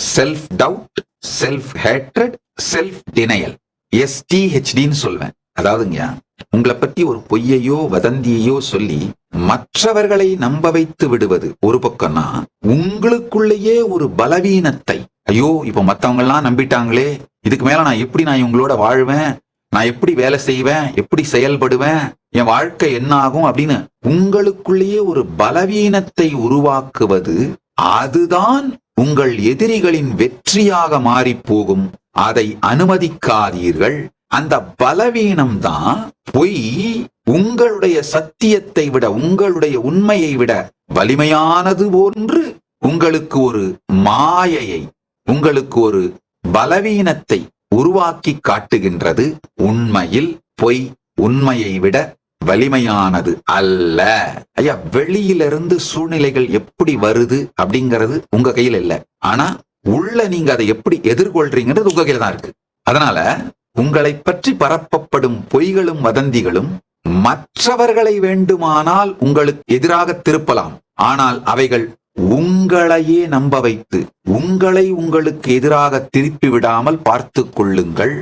Self doubt self hatred self denial எஸ்டிஹெச்டின்னு சொல்வேன். அதாவதுங்க உங்களை பத்தி ஒரு பொய்யையோ வதந்தியையோ சொல்லி மற்றவர்களை நம்ப வைத்து விடுவது. ஒரு பக்கம்னா உங்களுக்குள்ளேயே ஒரு பலவீனத்தை. ஐயோ இப்ப மத்தவங்க எல்லாம் நம்பிட்டாங்களே இதுக்கு மேல நான் எப்படி நான் இவங்களோட வாழ்வேன்? நான் எப்படி வேலை செய்வேன்? எப்படி செயல்படுவேன்? என் வாழ்க்கை என்ன ஆகும் அப்படின்னு உங்களுக்குள்ளேயே ஒரு பலவீனத்தை உருவாக்குவது அதுதான் உங்கள் எதிரிகளின் வெற்றியாக மாறிப்போகும். அதை அனுமதிக்காதீர்கள். அந்த பலவீனம்தான் பொய். உங்களுடைய சத்தியத்தை விட உங்களுடைய உண்மையை விட வலிமையானது போன்று உங்களுக்கு ஒரு மாயையை உங்களுக்கு ஒரு பலவீனத்தை உருவாக்கி காட்டுகின்றது. உண்மையில் பொய் உண்மையை விட வலிமையானது அல்ல. ஐயா வெளியிலிருந்து சூழ்நிலைகள் எப்படி வருது அப்படிங்கிறது உங்க கையில இல்ல. ஆனா உள்ள நீங்க அதை எப்படி எதிர்கொள்றீங்கன்றது உங்க கையில தான் இருக்கு. அதனால உங்களை பற்றி பரப்பப்படும் பொய்களும் வதந்திகளும் மற்றவர்களை வேண்டுமானால் உங்களுக்கு எதிராக திருப்பலாம். ஆனால் அவைகள் உங்களையே நம்ப வைத்து உங்களை உங்களுக்கு எதிராக திருப்பி விடாமல் பார்த்து கொள்ளுங்கள்.